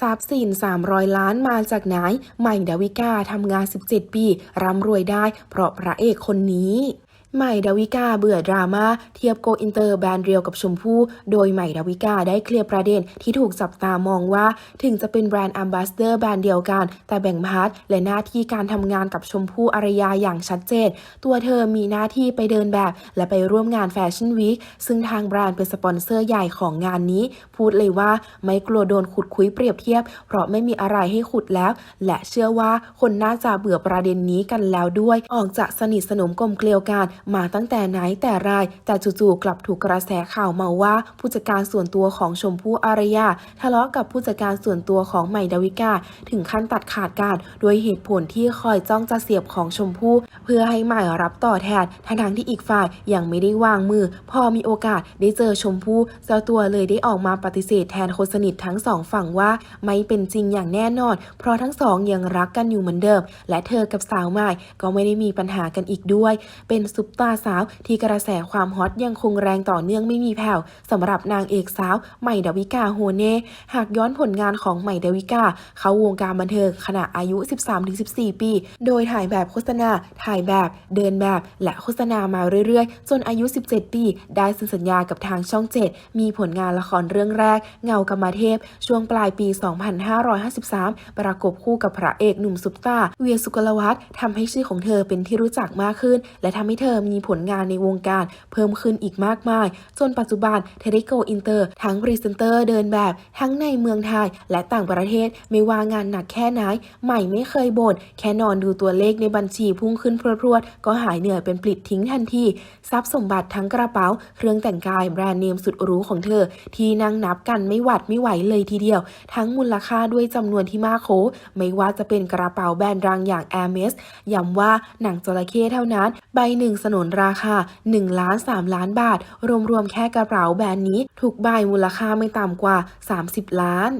ทรัพย์สิน 300 ล้านมาจากไหน ใหม่ดาวิกาทำงาน 17 ปี ร่ำรวยได้เพราะพระเอกคนนี้ ใหม่ดาวิกาเบื่อดราม่าเทียบโกอินเตอร์แบรนด์เรียวกับชมพู่ โดยใหม่ดาวิกาได้เคลียร์ประเด็นที่ถูกจับตามองว่า ถึงจะเป็นแบรนด์แอมบาสเดอร์แบรนด์เดียวกัน แต่แบ่งพาร์ทและหน้าที่การทำงานกับชมพู่อารยาอย่างชัดเจน ตัวเธอมีหน้าที่ไปเดินแบบ และไปร่วมงานแฟชั่นวีคซึ่งทางแบรนด์เป็นสปอนเซอร์ใหญ่ของงานนี้ พูดเลยว่าไม่กลัวโดนขุดคุยเปรียบเทียบ เพราะไม่มีอะไรให้ขุดแล้ว และเชื่อว่าคนน่าจะเบื่อประเด็นนี้กันแล้วด้วย ออกจากสนิทสนมกลมเกลียวกันมาตั้งแต่ไหนแต่ไรแต่จู่ๆกลับถูกกระแสข่าวมาว่า ผู้จัดการส่วนตัวของชมพู่อารยาทะเลาะกับผู้จัดการส่วนตัวของใหม่ดาวิกา ถึงขั้นตัดขาดการด้วยเหตุผลที่คอยจ้องจะเสียบของชมพู่เพื่อให้ใหม่รับต่อแทนทั้งที่อีกฝ่ายยังไม่ได้วางมือ พอมีโอกาสได้เจอชมพู่เจ้าตัวเลยได้ออกมาปฏิเสธแทนคนสนิททั้งสองฝั่งว่าไม่เป็นจริงอย่างแน่นอน เพราะทั้งสองยังรักกันอยู่เหมือนเดิม และเธอกับสาวใหม่ก็ไม่ได้มีปัญหากันอีกด้วย เป็นซุปตาสาวที่กระแสความฮอตยังคงแรงต่อเนื่องไม่มีแผ่วสำหรับนางเอกสาวใหม่ดาวิกาโฮเน่หากย้อนผลงานของใหม่ดาวิกา เขาวงการบันเทิงขณะอายุ 13-14 ปี โดยถ่ายแบบโฆษณา ถ่ายแบบ เดินแบบ และโฆษณามาเรื่อยๆ จนอายุ 17 ปี ได้เซ็นสัญญากับทางช่อง 7 มีผลงานละครเรื่องแรก เงากรรมเทพ ช่วงปลายปี 2553 ประกบคู่กับพระเอกหนุ่มซุปตาเวียสุกลวัฒน์ทำให้ชื่อของเธอเป็นที่รู้จักมากขึ้น และทำให้เธอมีผลงานในวงการเพิ่มขึ้นอีกมากมาย จนปัจจุบันเธอได้โกอินเตอร์ทั้งพรีเซนเตอร์เดินแบบทั้งในเมืองไทยและต่างประเทศไม่ว่างานหนักแค่ไหน ใหม่ไม่เคยบ่นแค่นอนดูตัวเลขในบัญชีพุ่งขึ้นพรวดๆก็หายเหนื่อยเป็นปลิดทิ้งทันทีทรัพย์สมบัติทั้งกระเป๋า เครื่องแต่งกายแบรนด์เนมสุดหรูของเธอ ที่นั่งนับกันไม่หวัดไม่ไหวเลยทีเดียว ทั้งมูลค่าด้วยจำนวนที่มากโขไม่ว่าจะเป็นกระเป๋าแบรนด์ดังอย่าง a อ r m e s ย้ำว่าหนังจระเข้เท่านั้น ใบหนึ่งสนนราคา 1 ล้าน 3 ล้านบาท รวมๆ แค่กระเป๋าแบรนด์นี้ถูกใบมูลค่าไม่ต่ำกว่า 30 ล้าน